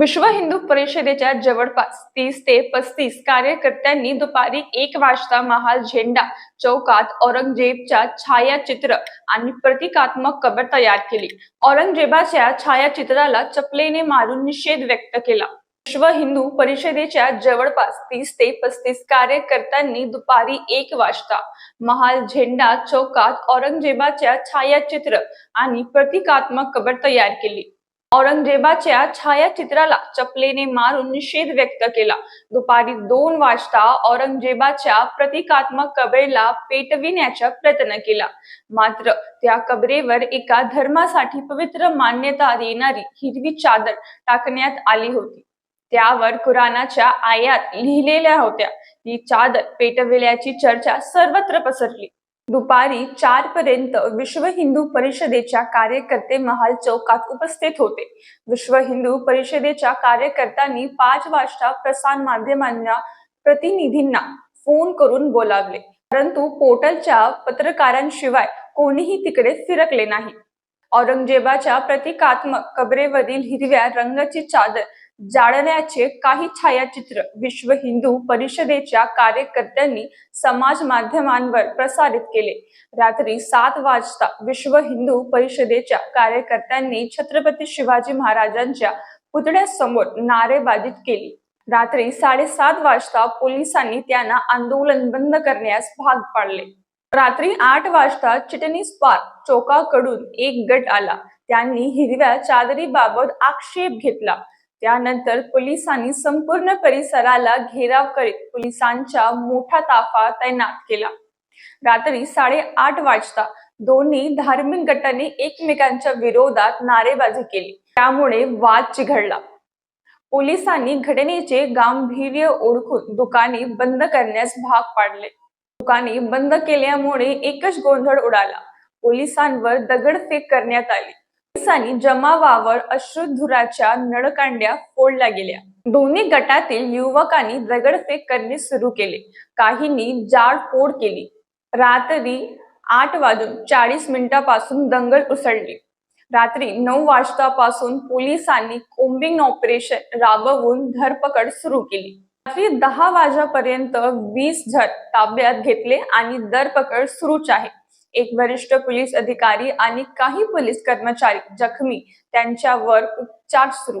विश्व हिंदू परिषदेच्या जवळपास तीस ते पस्तीस कार्यकर्त्यांनी दुपारी एक वाजता महाल झेंडा चौकात औरंगजेबच्या छायाचित्र आणि प्रतिकात्मक कबर तयार केली. औरंगजेबाच्या छायाचित्राला चपलेने मारून निषेध व्यक्त केला. विश्व हिंदू परिषदेच्या जवळपास तीस ते पस्तीस कार्यकर्त्यांनी दुपारी एक वाजता महाल झेंडा चौकात औरंगजेबाच्या छायाचित्र आणि प्रतिकात्मक कबर तयार केली. औरंगजेबाच्या छायाचित्राला चपलेने मारून निषेध व्यक्त केला. दुपारी दोन वाजता औरंगजेबाच्या प्रतिकात्मक कबरेला पेटविण्याचा प्रयत्न केला. मात्र त्या कबरेवर एका धर्मासाठी पवित्र मान्यता देणारी हिरवी चादर टाकण्यात आली होती. त्यावर कुराणाच्या आयात लिहिलेल्या होत्या. ही चादर पेटविल्याची चर्चा सर्वत्र पसरली. दुपारी चार पर्यंत विश्व हिंदू परिषदेच्या कार्यकर्ते महाल चौकात उपस्थित होते. विश्व हिंदू परिषदेच्या कार्यकर्त्यांनी पाच वाजता प्रसार माध्यमांना प्रतिनिधींना फोन करून बोलावले. परंतु पोर्टलच्या पत्रकारांशिवाय कोणीही तिकडे फिरकले नाही. औरंगजेबाच्या प्रतिकात्मक कबरेवरील हिरव्या रंगाची चादर जाळण्याचे काही छायाचित्र विश्व हिंदू परिषदेच्या कार्यकर्त्यांनी समाज माध्यमांवर प्रसारित केले. रात्री सात वाजता विश्व हिंदू परिषदेच्या कार्यकर्त्यांनी छत्रपती शिवाजी महाराजांच्या पुतळ्यासमोर नारेबाजी केली. रात्री साडेसात वाजता पोलिसांनी त्यांना आंदोलन बंद करण्यास भाग पाडले. रात्री आठ वाजता चिटणीस पार्क चौकाकडून एक गट आला. त्यांनी हिरव्या चादरीबाबत आक्षेप घेतला. त्यानंतर पोलिसांनी संपूर्ण परिसराला घेराव करीत पोलिसांचा मोठा ताफा तैनात केला. रात्री साडेआठ वाजता दोन्ही धार्मिक गटांनी एकमेकांच्या विरोधात नारेबाजी केली. त्यामुळे वाद चिघडला पोलिसांनी घटनेचे गांभीर्य ओळखून दुकाने बंद करण्यास भाग पाडले. दुकाने बंद केल्यामुळे एकच गोंधळ उडाला. पोलिसांवर दगडफेक करण्यात आली. पोलिसांनी जमावावर अश्रुधुराच्या नळकांड्या फोडल्या गेल्या. दोन्ही गटातील युवकांनी दगडफेक करणे सुरू केले. काहींनी जाळपोळ केली. रात्री आठ वाजून चाळीस मिनिटापासून दंगल उसळली. रात्री नऊ वाजतापासून पोलिसांनी कोम्बिंग ऑपरेशन राबवून धरपकड सुरू केली. रात्री दहा वाजेपर्यंत वीस जण ताब्यात घेतले आणि दरपकड सुरूच आहे. एक वरिष्ठ पोलीस अधिकारी आणि काही पोलीस कर्मचारी जखमी त्यांच्यावर उपचार सुरू.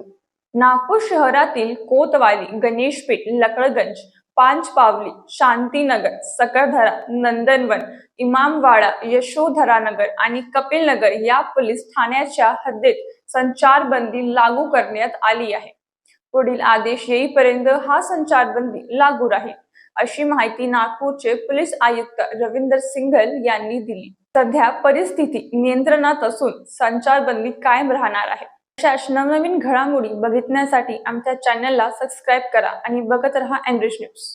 नागपूर शहरातील कोतवाली गणेशपेठ लकडगंज पांचपावली शांतीनगर सकरधरा नंदनवन इमामवाडा यशोधरानगर आणि कपिलनगर या पोलीस ठाण्याच्या हद्दीत संचारबंदी लागू करण्यात आली आहे. पुढील आदेश येईपर्यंत हा संचारबंदी लागू राहील अशी माहिती नागपूरचे पोलीस आयुक्त रविंदर सिंघल यांनी दिली. सध्या परिस्थिती नियंत्रणात असून संचारबंदी कायम राहणार आहे. अशाच नवनवीन घडामोडी बघितण्यासाठी आमच्या चॅनलला सबस्क्राईब करा आणि बघत रहा एनरिच न्यूज